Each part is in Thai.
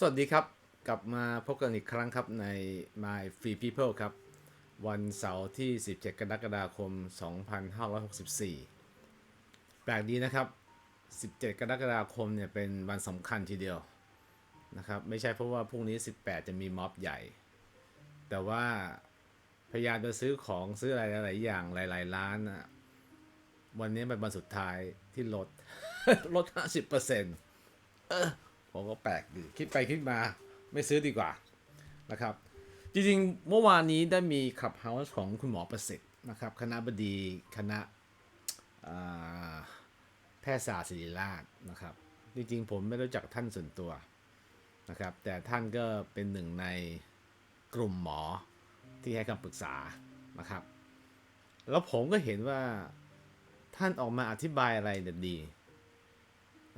สวัสดีครับ กลับมาพบกันอีกครั้งครับใน My Free People ครับ วันเสาร์ที่ 17 กรกฎาคม 2564 แปลกดีนะครับ 17 กรกฎาคมเนี่ยเป็นวันสำคัญทีเดียวนะครับ ไม่ใช่เพราะว่าพรุ่งนี้ 18 จะมีม็อบใหญ่ แต่ว่าพยายามจะซื้อของซื้ออะไรหลายอย่างหลาย ๆ ร้านอะวันนี้เป็นวันสุดท้ายที่ลดลด 50%เออ ผมก็แปลกดีคิดไปคิดมาไม่ซื้อดีกว่านะครับ จริงๆ เมื่อวานนี้ได้มีขับเฮาส์ของคุณหมอประสิทธิ์นะครับ คณะบดีคณะแพทยศาสตร์ศิริราชนะครับ จริงๆ ผมไม่รู้จักท่านส่วนตัวนะครับ แต่ท่านก็เป็นหนึ่งในกลุ่มหมอที่ให้คำปรึกษานะครับ แล้วผมก็เห็นว่าท่านออกมาอธิบายอะไรดี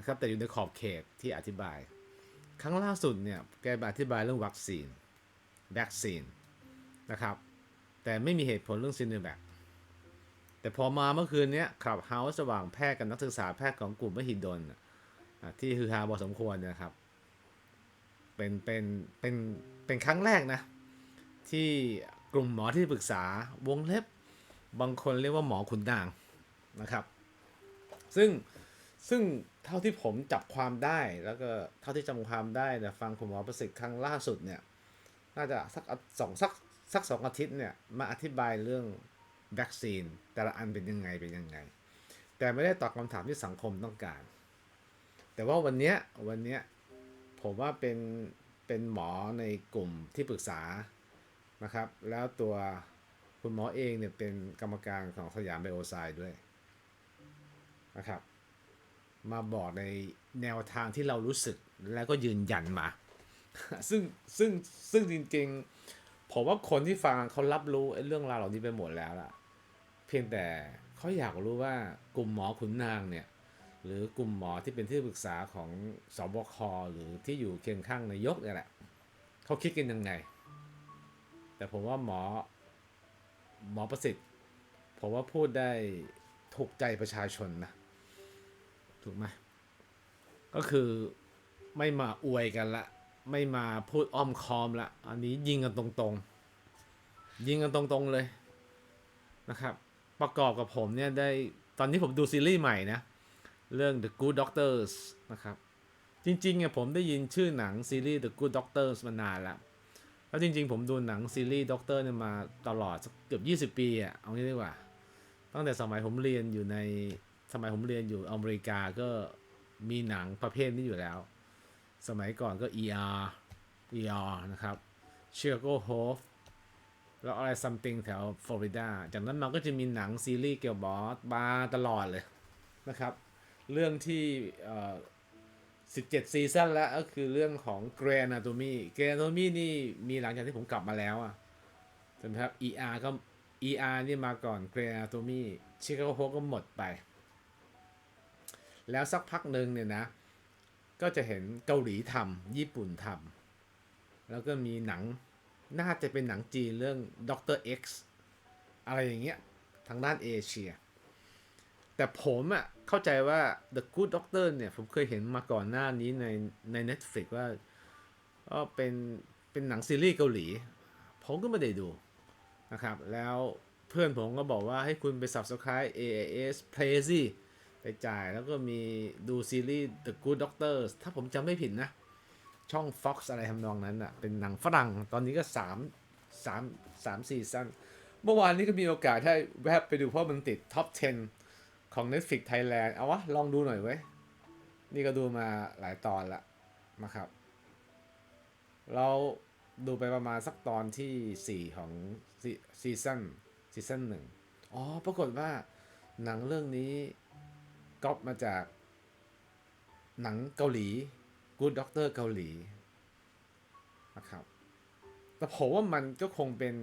นะครับแต่อยู่ในขอบเขตที่อธิบาย ครั้งล่าสุดเนี่ยแกอธิบายเรื่องวัคซีนวัคซีนนะครับ แต่ไม่มีเหตุผลเรื่องซีโนแวคแต่พอมาเมื่อคืนเนี้ยขับเฮาส์สว่างแพทย์กับนักศึกษาแพทย์ของกลุ่มมหิดลที่ฮือฮาพอสมควรนยนะครับ เป็นเป็นเป็นเป็นครั้งแรกนะ ที่กลุ่มหมอที่ปรึกษาวงเล็บบางคนเรียกว่าหมอขุนนางนะครับ ซึ่ง ซึ่งเท่าที่ผมจับความได้แล้วก็เท่าที่จำความได้เนี่ยฟังคุณหมอประสิทธิ์ครั้งล่าสุดเนี่ยน่าจะสักสองสักสักสองอาทิตย์เนี่ยมาอธิบายเรื่องวัคซีนแต่ละอันเป็นยังไงเป็นยังไง แต่ไม่ได้ตอบคำถามที่สังคมต้องการ แต่ว่าวันนี้วันนี้ผมว่าเป็นเป็นหมอในกลุ่มที่ปรึกษานะครับ แล้วตัวคุณหมอเองเนี่ยเป็นกรรมการของสยามไบโอไซด์ด้วยนะครับ มาบอกในแนวทางที่เรารู้สึกแล้วก็ยืนยันมา ซึ่งซึ่งซึ่งจริงๆ ผมว่าคนที่ฟังเขารับรู้เรื่องราวเหล่านี้ไปหมดแล้วล่ะ เพียงแต่เขาอยากรู้ว่ากลุ่มหมอขุนนางเนี่ย หรือกลุ่มหมอที่เป็นที่ปรึกษาของสบคหรือที่อยู่เคียงข้างนายกเนี่ยแหละเขาคิดกันยังไง แต่ผมว่าหมอหมอประสิทธิ์ผมว่าพูดได้ถูกใจประชาชนนะ ถูกไหมก็คือไม่มาอวยกันละ ไม่มาพูดอ้อมคอมละ อันนี้ยิงกันตรงๆ ยิงกันตรงๆเลยนะครับ ประกอบกับผมเนี่ยได้ตอนนี้ผมดูซีรีส์ใหม่นะ เรื่อง The Good Doctors นะครับ จริงๆอะผมได้ยินชื่อหนังซีรีส์ The Good Doctors มานานล้วแล้วจริงๆ ผมดูหนังซีรีส์ด็อกเตอร์เนี่ยมาตลอดเกือบ 20 ปีอะเอางี้ดีกว่า ตั้งแต่สมัยผมเรียนอยู่ใน สมัยผมเรียนอยู่อเมริกาก็มีหนังประเภทนี้อยู่แล้ว สมัยก่อนก็ ER ER นะครับ Chicago Hope แล้วอะไร something แถวฟลอริดา จากนั้นมันก็จะมีหนังซีรีส์เกี่ยวกับบอสมาตลอดเลยนะครับ เรื่องที่ 17 ซีซั่นแล้วก็คือเรื่องของ Grey Anatomy Grey Anatomy นี่มีหลังจากที่ผมกลับมาแล้วอะใช่ไหมครับ ER ก็ ER นี่มาก่อน Grey Anatomy Chicago Hope ก็หมดไป แล้วสักพักหนึ่งเนี่ยนะ ก็จะเห็นเกาหลีทำญี่ปุ่นทำแล้วก็มีหนังน่าจะเป็นหนังจีนเรื่องด็อกเตอร์ X อะไรอย่างเงี้ยทางด้านเอเชีย แต่ผมอะเข้าใจว่า The Good Doctor เนี่ยผมเคยเห็นมาก่อนหน้านี้ในใน Netflix ว่าก็เป็นเป็นหนังซีรีส์เกาหลี ผมก็ไม่ได้ดูนะครับ แล้วเพื่อนผมก็บอกว่าให้คุณไป Subscribe AAS Play สิ ไปจ่ายแล้วก็มีดูซีรีส์ The Good Doctors ถ้าผมจำไม่ผิดนะ ช่อง Fox อะไรทำนองนั้นอะ เป็นหนังฝรั่ง ตอนนี้ก็ 3 3 3ซีซั่นเมื่อวานนี้ก็มีโอกาสให้แวบไปดูเพราะมันติดท็อป 10 ของ Netflix Thailand เอาวะ ลองดูหน่อยเว้ยนี่ก็ดูมาหลายตอนละนะครับ เราดูไปประมาณสักตอนที่ 4 ของซีซั่นซีซั่นหนึ่งอ๋อ ปรากฏว่าหนังเรื่องนี้ ก๊อปมาจากหนังเกาหลี Good Doctor เกาหลีนะครับ แต่ผมว่ามันก็คงเป็น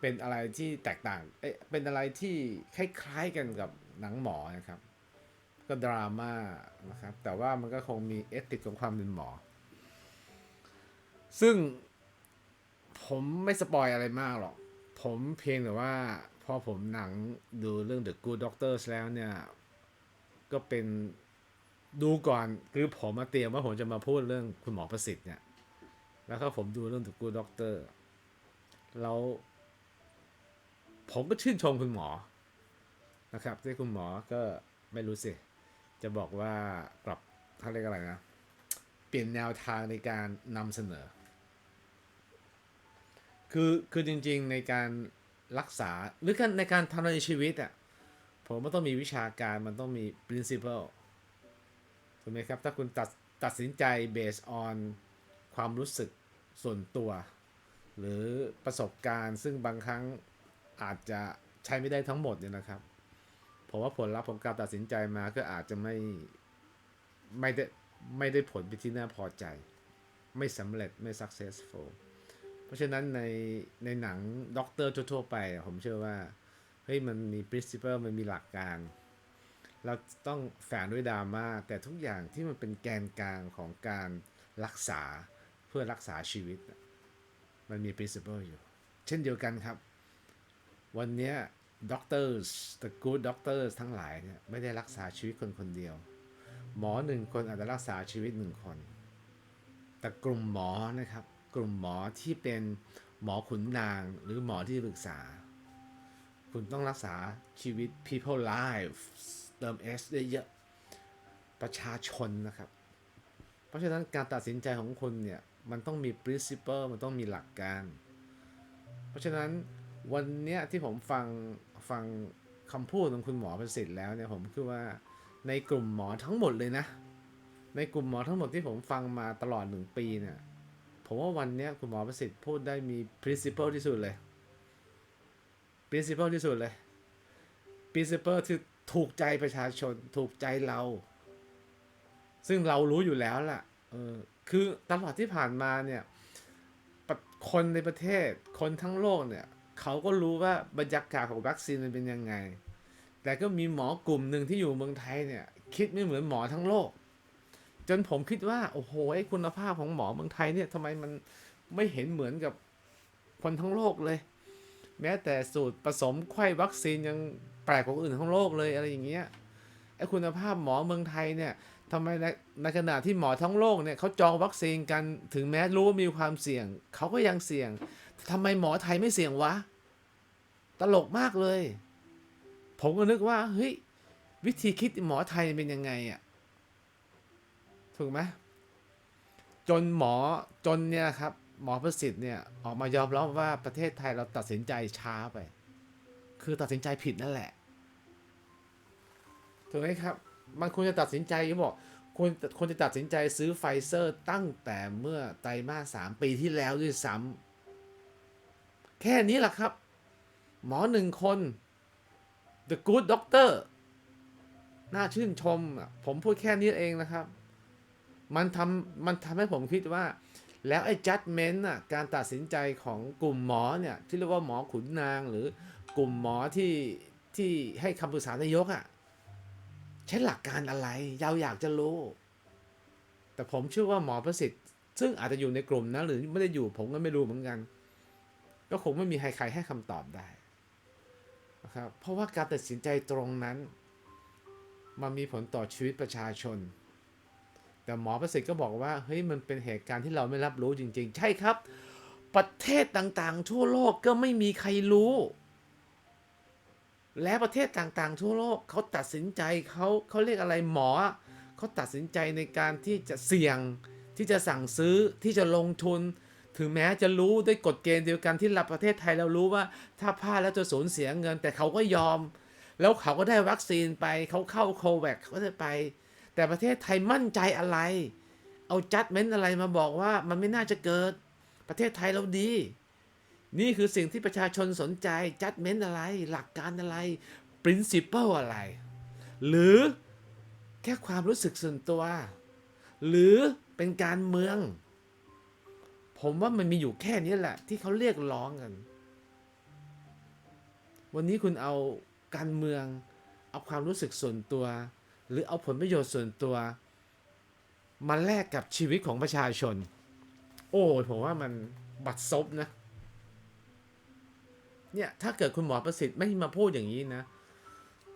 เป็นอะไรที่แตกต่างเอ๊ะเป็นอะไรที่คล้ายๆกันกับหนังหมอนะครับ ก็ดราม่านะครับ แต่ว่ามันก็คงมีเอติกของความเป็นหมอ ซึ่งผมไม่สปอยอะไรมากหรอก ผมเพียงแต่ว่าพอผมหนังดูเรื่อง The Good Doctors แล้วเนี่ย ก็เป็นดูก่อนคือผมมาเตรียมว่าผมจะมาพูดเรื่องคุณหมอประสิทธิ์เนี่ยแล้วก็ผมดูเรื่อง The Good Doctor แล้วผมก็ชื่นชมคุณหมอนะครับที่คุณหมอก็ไม่รู้สิ จะบอกว่ากลับท่าเรียกอะไรนะ เปลี่ยนแนวทางในการนำเสนอ คือคือจริงๆในการรักษาหรือการในการทำในชีวิตอะ่ะ ผมมันต้องมีวิชาการมันต้องมี principle ถูกไหมครับ ถ้าคุณตัดตัดสินใจ based on ความรู้สึกส่วนตัว หรือประสบการณ์ ซึ่งบางครั้งอาจจะใช้ไม่ได้ทั้งหมดเนี่ยนะครับผมว่าผลลัพธ์ของการตัดสินใจมาก็อาจจะไม่ไม่ได้ไม่ได้ผลไปนที่น่าพอใจ ไม่สำเร็จไม่ successful เพราะฉะนั้นในในหนังด็อกเตอร์ทั่วๆไป ผมเชื่อว่า ฮ้ยมันมี principle มันมีหลักการ เราต้องแฝงด้วยดราม่าแต่ทุกอย่างที่มันเป็นแกนกลางของการรักษาเพื่อรักษาชีวิต มันมี principle อยู่ เช่นเดียวกันครับ วันนี้ย doctors the good doctors ทั้งหลายเนี่ยไม่ได้รักษาชีวิตคนคนเดียว หมอหนึ่งคนอาจจะรักษาชีวิตหนึ่งคน แต่กลุ่มหมอนะครับ กลุ่มหมอที่เป็นหมอขุนนางหรือหมอที่ปรึกษา คุณต้องรักษาชีวิต people lives เติม S ได้เยอะประชาชนนะครับ เพราะฉะนั้นการตัดสินใจของคุณเนี่ย มันต้องมี principle มันต้องมีหลักการ เพราะฉะนั้นวันเนี้ยที่ผมฟังฟังคำพูดของคุณหมอประสิทธิ์แล้วเนี่ยผมคือว่าในกลุ่มหมอทั้งหมดเลยนะ ในกลุ่มหมอทั้งหมดที่ผมฟังมาตลอดหนึ่งปีเนี่ยผมว่าวันนี้คุณหมอประสิทธิ์พูดได้มี principle ที่สุดเลย principle ที่สุดเลย principle ที่ถูกใจประชาชน ถูกใจเรา ซึ่งเรารู้อยู่แล้วล่ะเออคือตลอดที่ผ่านมาเนี่ยคนในประเทศคนทั้งโลกเนี่ย เขาก็รู้ว่าบรรยากาศของวัคซีนมันเป็นยังไง แต่ก็มีหมอกลุ่มหนึ่งที่อยู่เมืองไทยเนี่ย คิดไม่เหมือนหมอทั้งโลก จนผมคิดว่า โอ้โหไอ้คุณภาพของหมอเมืองไทยเนี่ยทำไมมันไม่เห็นเหมือนกับคนทั้งโลกเลย แม้แต่สูตรผสมไข้วัคซีนยังแปลกกว่าอื่นทั้งโลกเลยอะไรอย่างเงี้ยไอ้คุณภาพหมอเมืองไทยเนี่ยทำไมในในขณะที่หมอทั้งโลกเนี่ยเขาจองวัคซีนกันถึงแม้รู้ว่ามีความเสี่ยงเขาก็ยังเสี่ยงทำไมหมอไทยไม่เสี่ยงวะ ตลกมากเลย ผมก็นึกว่าเฮ้ยวิธีคิดหมอไทยเป็นยังไงอะ่ะถูกไหมจนหมอจนเนี่ยครับ หมอประสิทธิ์เนี่ยออกมายอมรับว่าประเทศไทยเราตัดสินใจช้าไป คือตัดสินใจผิดนั่นแหละ ถูกไหมครับ มันควรจะตัดสินใจบอกควรควรจะตัดสินใจซื้อไฟเซอร์ตั้งแต่เมื่อไตรมาสสามปีที่แล้วด้วยซ้ำแค่นี้แหละครับ หมอหนึ่งคน the good doctor น่าชื่นชม ผมพูดแค่นี้เองนะครับ มันทำมันทำให้ผมคิดว่า แล้วไอ้ judgment อะการตัดสินใจของกลุ่มหมอเนี่ยที่เรียกว่าหมอขุนนางหรือกลุ่มหมอที่ที่ให้คำปรึกษานายกอะใช้หลักการอะไรเราอยากจะรู้ แต่ผมเชื่อว่าหมอประสิทธิ์ ซึ่งอาจจะอยู่ในกลุ่มนั้นหรือไม่ได้อยู่ผมก็ไม่รู้เหมือนกัน ก็คงไม่มีใครๆให้คำตอบได้นะครับเพราะว่าการตัดสินใจตรงนั้น มันมีผลต่อชีวิตประชาชน แต่หมอประสิทธิ์ก็บอกว่าเฮ้ยมันเป็นเหตุการณ์ที่เราไม่รับรู้จริง ๆ ใช่ครับ ประเทศต่างๆ ทั่วโลกก็ไม่มีใครรู้ และประเทศต่างๆ ทั่วโลกเขาตัดสินใจเขาเขาเรียกอะไรหมอเขาตัดสินใจในการที่จะเสี่ยงที่จะสั่งซื้อที่จะลงทุน ถึงแม้จะรู้ด้วยกฎเกณฑ์เดียวกันที่รับประเทศไทยเรารู้ว่า ถ้าพลาดแล้วจะสูญเสียเงิน แต่เขาก็ยอม แล้วเขาก็ได้วัคซีนไปเขาเข้าโควิดเขาก็ได้ไป แต่ประเทศไทยมั่นใจอะไร เอาจัดเม้นอะไรมาบอกว่ามันไม่น่าจะเกิด ประเทศไทยเราดี นี่คือสิ่งที่ประชาชนสนใจจัดเม้นอะไร หลักการอะไร principle อะไร หรือแค่ความรู้สึกส่วนตัว หรือเป็นการเมือง ผมว่ามันมีอยู่แค่นี้แหละ ที่เขาเรียกร้องกัน วันนี้คุณเอาการเมือง เอาความรู้สึกส่วนตัว หรือเอาผลประโยชน์ส่วนตัว มาแลกกับชีวิตของประชาชน โอ้ผมว่ามันบัดซบนะ เนี่ยถ้าเกิดคุณหมอประสิทธิ์ไม่มาพูดอย่างนี้นะ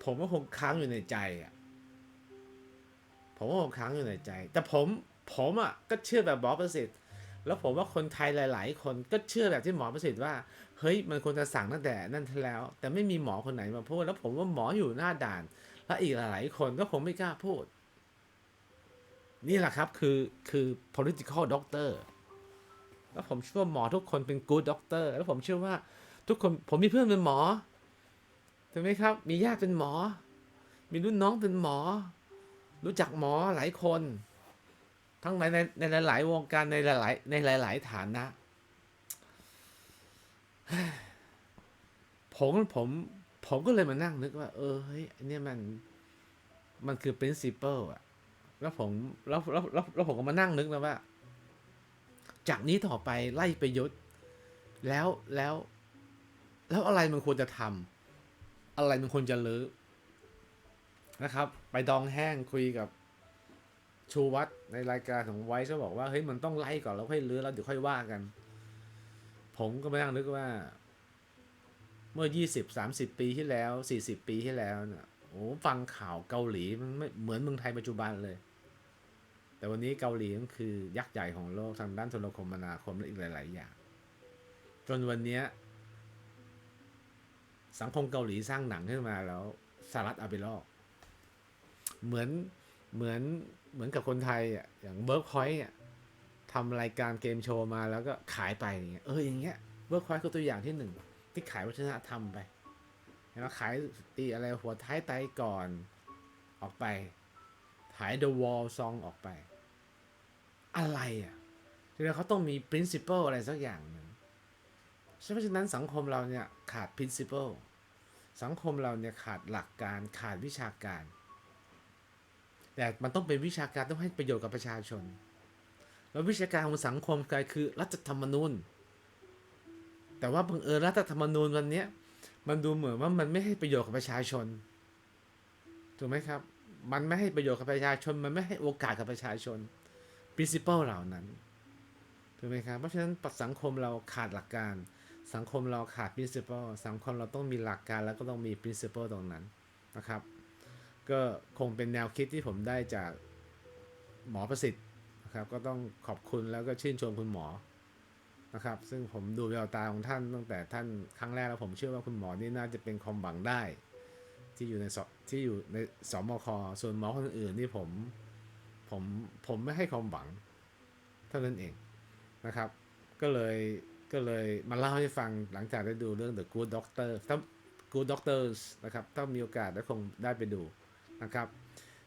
ผมก็คงค้างอยู่ในใจอะ ผมก็คงค้างอยู่ในใจ แต่ผมผมอะก็เชื่อแบบหมอประสิทธิ์ แล้วผมว่าคนไทยหลาย ๆ คนก็เชื่อแบบที่หมอประสิทธิ์ว่าเฮ้ยมันควรจะสั่งตั้งแต่นั่นแล้ว แต่ไม่มีหมอคนไหนมาพูดแล้วผมว่าหมออยู่หน้าด่าน และอีกหลายคนก็คงไม่กล้าพูด นี่แหละครับคือคือ political doctor แล้วผมเชื่อว่าหมอทุกคนเป็น good doctor แล้วผมเชื่อว่าทุกคนผมมีเพื่อนเป็นหมอถูกไหมครับ มีญาติเป็นหมอ มีรุ่นน้องเป็นหมอ รู้จักหมอหลายคน ทั้งในในในหลาย ๆ วงการในหลายๆในหลาย ๆ ฐานะผมผม ผมก็เลยมานั่งนึกว่า เออเฮ้ยอันเนี่ยมันมันคือ principle อะแล้วผมแล้วแล้วแล้วแล้วผมก็มานั่งนึกแล้วว่า จากนี้ต่อไปไล่ไปยุทธแล้วแล้ว แล้วอะไรมันควรจะทำอะไรมันควรจะเลือนะครับ ไปดองแห้งคุยกับชูวัตในรายการของไว้เขาบอกว่าเฮ้ยมันต้องไล่ก่อนแล้วค่อยเลือแล้วเดี๋ยวค่อยว่ากัน ผมก็มานั่งนึกว่า เมื่อยี่สิบสามสิบปีที่แล้วสี่สิบปีที่แล้วเนี่ยโอ้ฟังข่าวเกาหลีมันไม่เหมือนเมืองไทยปัจจุบันเลย แต่วันนี้เกาหลีก็คือยักษ์ใหญ่ของโลกทางด้านโทรคมนาคมและอีกหลาย ๆ อย่าง จนวันนี้สังคมเกาหลีสร้างหนังขึ้นมาแล้วสหรัฐเอาไปลอกเหมือนเหมือนเหมือนกับคนไทยอะอย่างเบิร์กพอยต์อะทำรายการเกมโชว์มาแล้วก็ขายไปอย่างเงี้ยเอออย่างเงี้ยเบิร์กพอยต์ก็ตัวอย่างที่หนึ่ง ที่ขายวัฒนธรรมไปเห็นไหมขายตีอะไรหัวท้ายไตก่อนออกไป ขาย The Wall Song ออกไป อะไรอะคือเขาต้องมี principle อะไรสักอย่างหนึ่งเพราะฉะนั้นสังคมเราเนี่ยขาด principle สังคมเราเนี่ยขาดหลักการขาดวิชาการ แต่มันต้องเป็นวิชาการต้องให้ประโยชน์กับประชาชน แล้ววิชาการของสังคมกายคือรัฐธรรมนูญ แต่ว่าบังเอิญรัฐธรรมนูญวันนี้มันดูเหมือนว่ามันไม่ให้ประโยชน์กับประชาชนถูกไหมครับ มันไม่ให้ประโยชน์กับประชาชน มันไม่ให้โอกาสกับประชาชน principle เหล่านั้นถูกไหมครับเพราะฉะนั้นสังคมเราขาดหลักการ สังคมเราขาด principle สังคมเราต้องมีหลักการแล้วก็ต้องมี principle ตรงนั้นนะครับ ก็คงเป็นแนวคิดที่ผมได้จากหมอประสิทธิ์นะครับ ก็ต้องขอบคุณแล้วก็ชื่นชมคุณหมอ นะครับ ซึ่งผมดูแววตาของท่านตั้งแต่ท่านครั้งแรกแล้วผมเชื่อว่าคุณหมอนี่น่าจะเป็นความหวังได้ ที่อยู่ในสที่อยู่ในสมคส่วนหมอคนอื่นนี่ผมผมผมไม่ให้ความหวังเท่านั้นเองนะครับ ก็เลยก็เลยมาเล่าให้ฟังหลังจากได้ดูเรื่อง The Good Doctor ถ้า Good Doctors นะครับถ้ามีโอกาสแล้วคงได้ไปดูนะครับ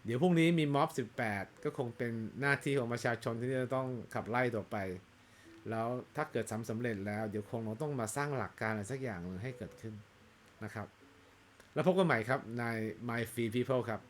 เดี๋ยวพรุ่งนี้มีม็อบ 18 ก็คงเป็นหน้าที่ของประชาชนที่จะต้องขับไล่ต่อไป แล้วถ้าเกิดทำสำเร็จแล้ว เดี๋ยวคงเราต้องมาสร้างหลักการอะไรสักอย่างหนึ่งให้เกิดขึ้นนะครับ แล้วพบกันใหม่ครับใน My Free People ครับ